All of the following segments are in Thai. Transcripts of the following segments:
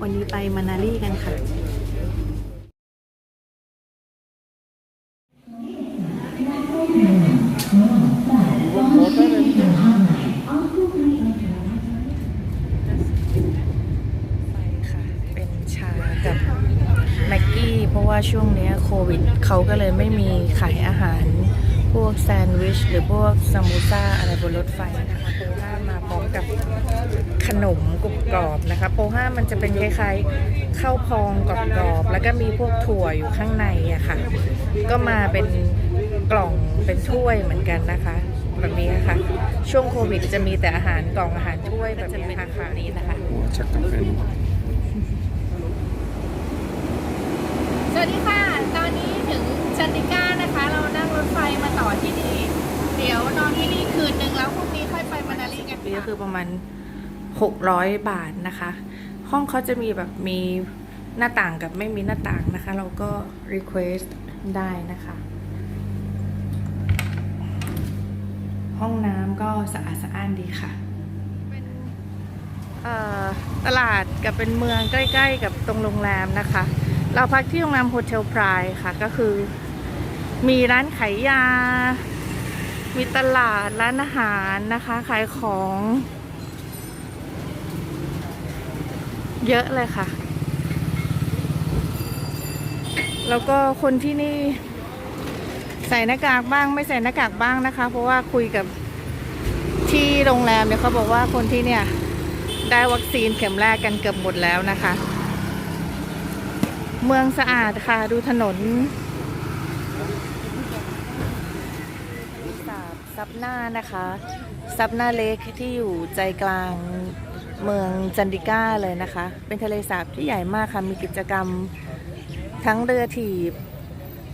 วันนี้ไปมานารีกันค่ะไปค่ะ เป็นชากับแม็กกี้ เพราะว่าช่วงเนี้ยโควิดเขาก็เลยไม่มีขายอาหาร พวกแซนด์วิช หรือพวกซามูซ่าอะไรบนรถไฟนะคะ พร้อมกับขนมกรุบกรอบนะคะ โปห้ามันจะเป็นคล้ายๆข้าวพองกรอบๆแล้วก็มีพวกถั่วอยู่ข้างในอะค่ะ ก็มาเป็นกล่องเป็นถ้วยเหมือนกันนะคะแบบนี้ค่ะ ช่วงโควิดจะมีแต่อาหารกล่องอาหารถ้วยแบบนี้ค่ะนี้นะคะหัวชักจะเป็น สวัสดีค่ะ ตอนนี้ถึงชันติก้านะคะ เรานั่งรถไฟมาต่อที่นี่ เดี๋ยวนอนที่นี่คืนนึงแล้วพรุ่งนี้ค่อยไปมานาลี ก็คือประมาณ 600 บาทนะคะ ห้องเขาจะมีแบบมีหน้าต่างกับไม่มีหน้าต่างนะคะ เราก็ request ได้นะคะ ห้องน้ำก็สะอาดสะอ้านดีค่ะเอ่อตลาดกับเป็นเมืองใกล้ ๆ กับตรงโรงแรมนะคะ เราพักที่โรงแรมโฮเทลพรายค่ะ ก็คือ มีร้านขายยา มีตลาดร้านอาหารนะคะ ขายของ เยอะเลยค่ะ แล้วก็คนที่นี่ ใส่หน้ากากบ้างไม่ใส่หน้ากากบ้างนะคะ เพราะว่าคุยกับที่โรงแรมเนี่ยเขาบอกว่าคนที่เนี่ยได้วัคซีนเข็มแรกกันเกือบหมดแล้วนะคะ เมืองสะอาดค่ะดูถนน สาบ ซับหน้านะคะ ซับหน้าเล็กที่อยู่ใจกลางเมืองจันดิก้าเลยนะคะ เป็นทะเลสาบที่ใหญ่มากค่ะมีกิจกรรมทั้งเรือถีบ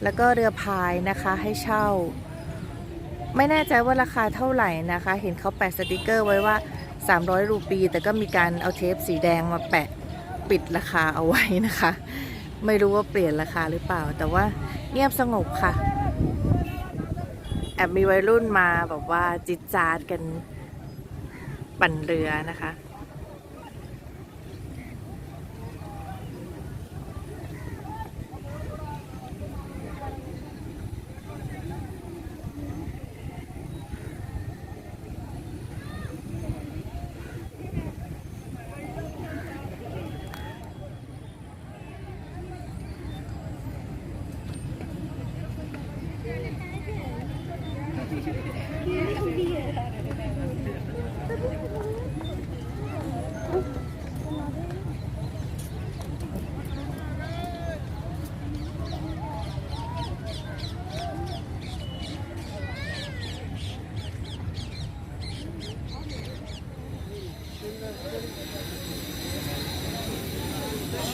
แล้วก็เรือพายนะคะให้เช่า ไม่แน่ใจว่าราคาเท่าไหร่นะคะ เห็นเขาแปะสติกเกอร์ไว้ว่า 300 รูปี แต่ก็มีการเอาเทปสีแดงมาแปะปิดราคาเอาไว้นะคะ ไม่รู้ว่าเปลี่ยนราคาหรือเปล่า แต่ว่าเงียบสงบค่ะ แอบมีวัยรุ่นมาแบบว่าจิตจาดกันปั่นเรือนะคะ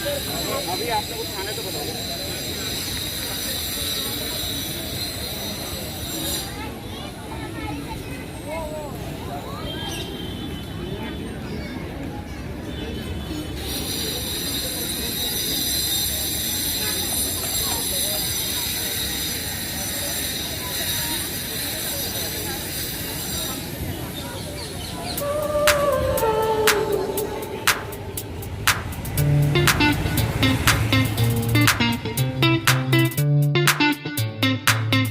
अभी आप लोग खाने तो बताओ।